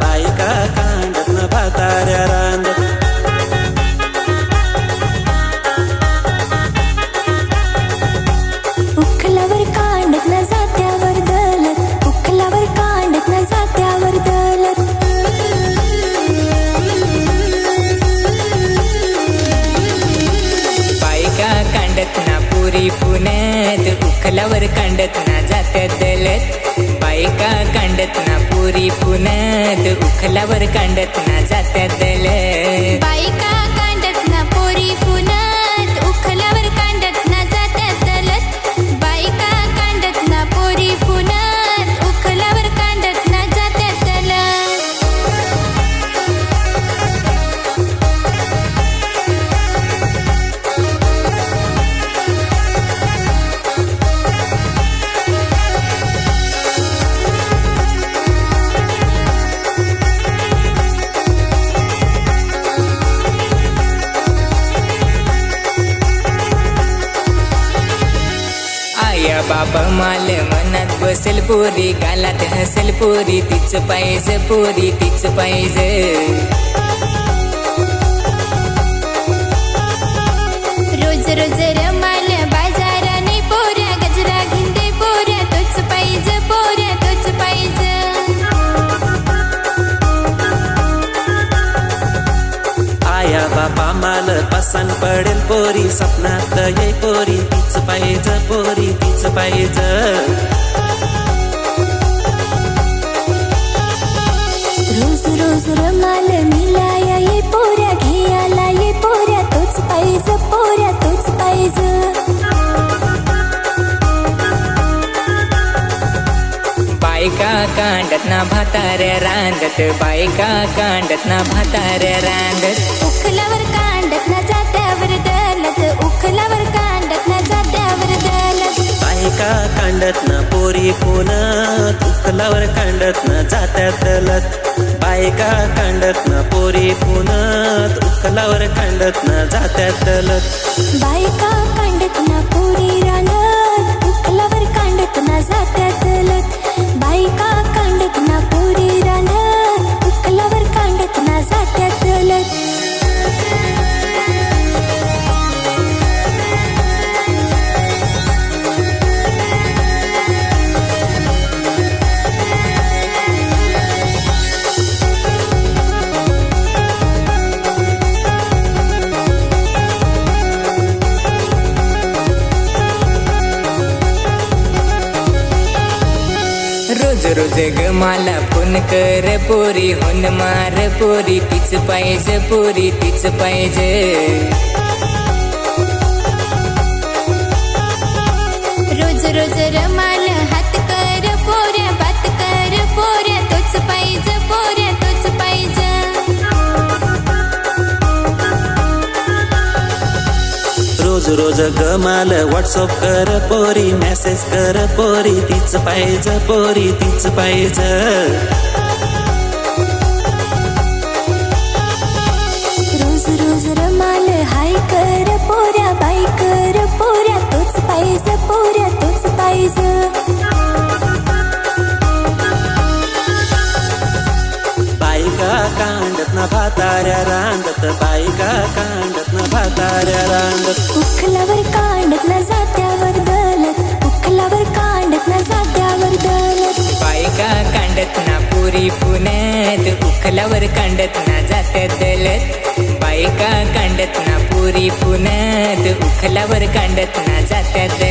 बायका कांडत न भाताऱ्या रांगत उखलावर कांडत न जात्यावर दलत उखलावर कांडत न जात्यावर दलत. बायका कांडत ना पुरी पुण्यात उखलावर कांडत ना जात्यात दलत. बायका कांडत ना पुरी पुण्यात उखलावर कांडत ना जात्यात बमाल मनात बसेल पोरी गालात हसेल पोरी तीच पाहिजे पोरी तीच पाहिजे. रोज रोज आम्हाला बापा पडेल पोरी स्वप्नात ये पोरी तीच पाहिजे पोरी तीच पाहिजे. रोज रोज रमाल मिलाया बायका कांडत ना भाताऱ्या रांगत बायका कांडत ना भाताऱ्या रांगत. उखलावर कांडत ना जात्यावर दलत उखलावर कांडत ना जात्यावर दलत बायका कांडत न पोरी पुनत उखलावर कांडत न जात्यात दलत बायका कांडत न पोरी पुनत उखलावर कांडत न जात्यात दलत बायका कांडत ना पुरी रोज रोज ग मला फोन कर पोरी होन मार पोरी तीच पाहिजे पोरी तीच पाहिजे. रोज रोज र हात रोज रोज गमाल व्हॉट्सअप कर पोरी मेसेज कर पोरी तीच पाहिज पोरी तीच पाहिज. रोज रोज रमाल हाय कर पोऱ्या बाय कर पोऱ्या तोच पाहिज पोऱ्या. बायका कांडत न भाताऱ्या रांगत उखलावर कांडत ना जात्यावर दलत उखलावर कांडत ना जात्यावर दलत. बायका कांडत ना पुरी पुण्यात उखलावर कांडत ना जात्यात दलत. बायका कांडत ना पुरी पुण्यात उखलावर कांडत ना जात्यात दलत.